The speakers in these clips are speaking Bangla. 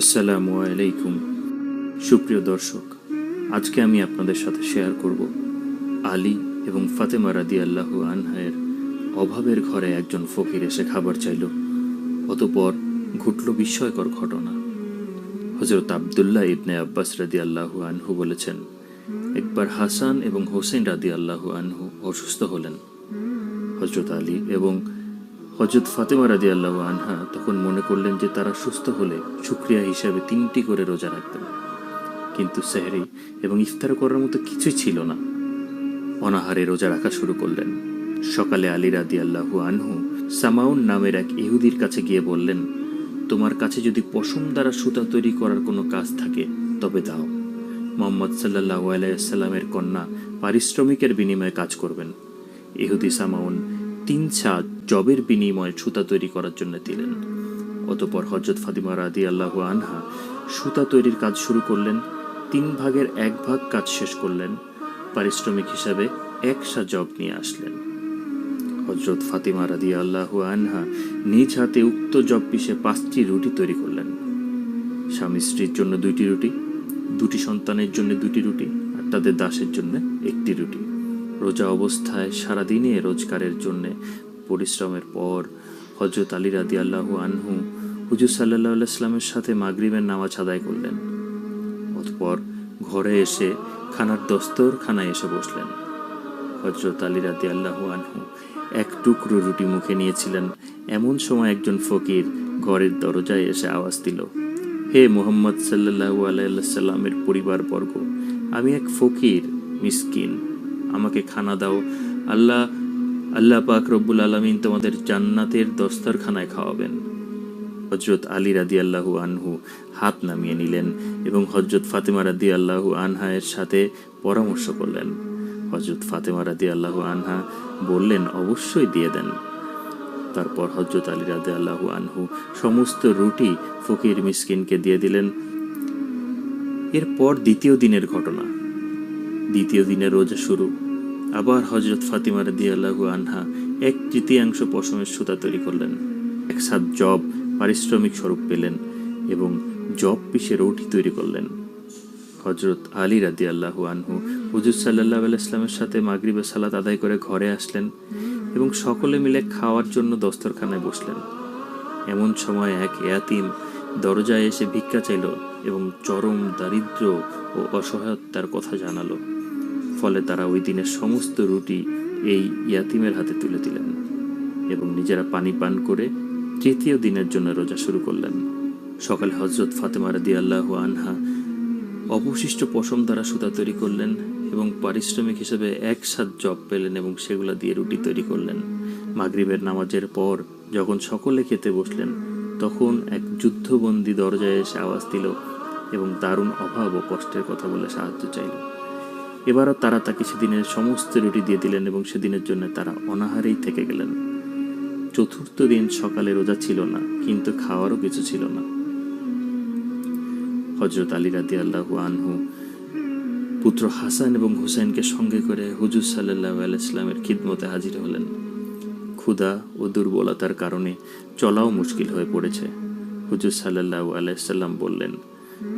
আসসালামু আলাইকুম। সুপ্রিয় দর্শক, আজকে আমি আপনাদের সাথে শেয়ার করব আলী এবং ফাতেমা রাদি আল্লাহ আনহায়ের অভাবের ঘরে একজন ফকির এসে খাবার চাইল। অতপর ঘটল বিস্ময়কর ঘটনা। হজরত আবদুল্লাহ ইবনে আব্বাস রাদি আল্লাহ আনহু বলেছেন, একবার হাসান এবং হোসেন রাদি আল্লাহ আনহু অসুস্থ হলেন। হজরত আলী এবং হজরত ফাতেমা রাদি আল্লাহ আনহা তখন মনে করলেন যে তারা সুস্থ হলে শুক্রিয়া হিসাবে তিনটি করে রোজা রাখবেন। কিন্তু সেহরি এবং ইফতার করার মতো কিছুই ছিল না। অনাহারে রোজা রাখা শুরু করলেন। সকালে আলী রাদি আল্লাহু আনহু সামাউন নামের এক ইহুদির কাছে গিয়ে বললেন, তোমার কাছে যদি পশম দ্বারা সুতা তৈরি করার কোনো কাজ থাকে, তবে দাও। মোহাম্মদ সাল্লাহ আলাইসাল্লামের কন্যা পারিশ্রমিকের বিনিময়ে কাজ করবেন। ইহুদি সামাউন তিন ছা জবের বিনিময়ে সুতা তৈরি করার জন্য দিলেন। অতপর হজরত ফাতিমা রাদি আল্লাহ আনহা সুতা তৈরির কাজ শুরু করলেন, তিন ভাগের এক ভাগ কাজ শেষ করলেন, পারিশ্রমিক হিসাবে একশা জব নিয়ে আসলেন। হজরত ফাতিমা রাদি আল্লাহ আনহা নিজ হাতে উক্ত জব পিসে পাঁচটি রুটি তৈরি করলেন। স্বামী স্ত্রীর জন্য দুইটি রুটি, দুটি সন্তানের জন্য দুটি রুটি, আর তাদের দাসের জন্য একটি রুটি। রোজা অবস্থায় সারাদিনে রোজগারের জন্য পরিশ্রমের পর হজরত আলী রাদি আল্লাহ আনহু হুজুর সাল্লাহ ইসলামের সাথে মাগরিবের নামাজ আদায় করলেন। অতপর ঘরে এসে খানার দস্তর খানায় এসে বসলেন। হজরত আলী রাদি আল্লাহ আনহু এক টুকরো রুটি মুখে নিয়েছিলেন। এমন সময় একজন ফকির ঘরের দরজায় এসে আওয়াজ দিল, হে মোহাম্মদ সাল্লাহু আলাইসাল্লামের পরিবারবর্গ, আমি এক ফকির, মিসকিন। আমাকে খানা দাও। আল্লাহ আল্লাহ পাক রব্বুল আলমিন তোমাদের জান্নাতের দস্তরখানায় খাওয়াবেন। হজরত আলী রাদি আল্লাহু আনহু হাত নামিয়ে নিলেন এবং হজরত ফাতেমা রাদি আল্লাহু আনহায়ের সাথে পরামর্শ করলেন। হজরত ফাতেমা রাদি আল্লাহু আনহা বললেন, অবশ্যই দিয়ে দেন। তারপর হজরত আলী রাদি আল্লাহু আনহু সমস্ত রুটি ফকির মিসকিনকে দিয়ে দিলেন। এরপর দ্বিতীয় দিনের ঘটনা। দ্বিতীয় দিনের রোজা শুরু। আবার হজরত ফাতিমা রাদি আল্লাহু আনহা এক তৃতীয়াংশ পশমের সুতা তৈরি করলেন। এক সাত জব পারিশ্রমিক স্বরূপ পেলেন এবং জব পিসে রুটি তৈরি করলেন। হজরত আলী রাদি আল্লাহু আনহু হুজুর সাল্লাহ ইসলামের সাথে মাগরিবে সালাত আদায় করে ঘরে আসলেন এবং সকলে মিলে খাওয়ার জন্য দস্তরখানায় বসলেন। এমন সময় এক এয়াতিম দরজায় এসে ভিক্ষা চাইল এবং চরম দারিদ্র ও অসহায়তার কথা জানালো। ফলে তারা ওই দিনের সমস্ত রুটি এই ইয়াতিমের হাতে তুলে দিলেন এবং নিজেরা পানি পান করে তৃতীয় দিনের জন্য রোজা শুরু করলেন। সকালে হজরত ফাতেমা রাদি আল্লাহ আনহা অবশিষ্ট পশম দ্বারা সুতা তৈরি করলেন এবং পারিশ্রমিক হিসেবে এক সাত জব পেলেন এবং সেগুলো দিয়ে রুটি তৈরি করলেন। মাগরিবের নামাজের পর যখন সকলে খেতে বসলেন, তখন এক যুদ্ধবন্দী দরজায় এসে আওয়াজ দিল এবং দারুণ অভাব ও কষ্টের কথা বলে সাহায্য চাইল। এবারও তারা তাকে সেদিনের সমস্ত রুটি দিয়ে দিলেন এবং সেদিনের জন্য তারা অনাহারেই থেকে গেলেন। চতুর্থ দিন সকালে রোজা ছিল না, কিন্তু খাওয়ারও কিছু ছিল না। হজরত আলী রাদি আল্লাহ আনহু, পুত্র হাসান এবং হুসেনকে সঙ্গে করে হুজুর সাল্লাহ আলাইসলামের খিদমতে হাজির হলেন। ক্ষুধা ও দুর্বলতার কারণে চলাও মুশকিল হয়ে পড়েছে। হুজুর সাল্লাহ আলাইসাল্লাম বললেন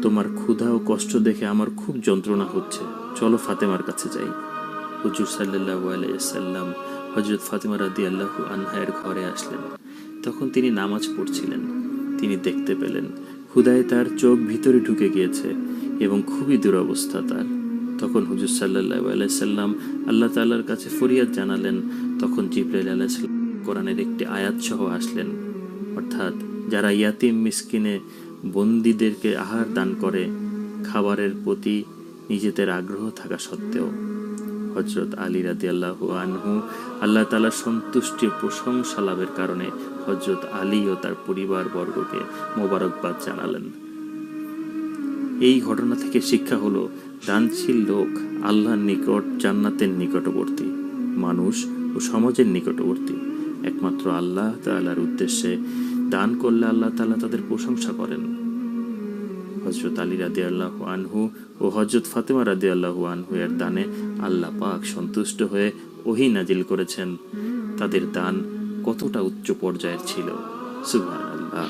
তোমার ক্ষুধা ও কষ্ট দেখে আমার খুব যন্ত্রণা হচ্ছে। চলো ফাতেমার কাছে যাই। হুজুর সাল্লাহ আলাইসাল্লাম হজরত ফাতেমা রাদি আল্লাহ আনহায়ের ঘরে আসলেন। তখন তিনি নামাজ পড়ছিলেন। তিনি দেখতে পেলেন ক্ষুদায় তার চোখ ভিতরে ঢুকে গিয়েছে এবং খুবই দুরবস্থা তার। তখন হুজুর সাল্লাহ আলাইসাল্লাম আল্লাহ তাল্লার কাছে ফরিয়াদ জানালেন। তখন জিব্রাইল আলাইসাল্লাম কোরআনের একটি আয়াত সহ আসলেন। অর্থাৎ, যারা ইয়াতিম, মিসকিনে বন্দীদেরকে আহার দান করে, খাবারের প্রতি নিজেদের আগ্রহ থাকা সত্ত্বেও। হজরত আলী রাদি আল্লাহ আনহু আল্লাহ তালা সন্তুষ্টি প্রশংসা লাভের কারণে হজরত আলী ও তার পরিবার বর্গকে মোবারকবাদ জানালেন। এই ঘটনা থেকে শিক্ষা হলো, দানশীল লোক আল্লাহর নিকট জান্নাতের নিকটবর্তী, মানুষ ও সমাজের নিকটবর্তী। একমাত্র আল্লাহ তালার উদ্দেশ্যে দান করলে আল্লাহ তালা তাদের প্রশংসা করেন। হজরত আলী রাদি আল্লাহ আনহু ও হজরত ফাতেমা রাদি আল্লাহ আনহু এর দানে আল্লাহ পাক সন্তুষ্ট হয়ে ওহি নাজিল করেছেন। তাদের দান কতটা উচ্চ পর্যায়ের ছিল? সুবহান আল্লাহ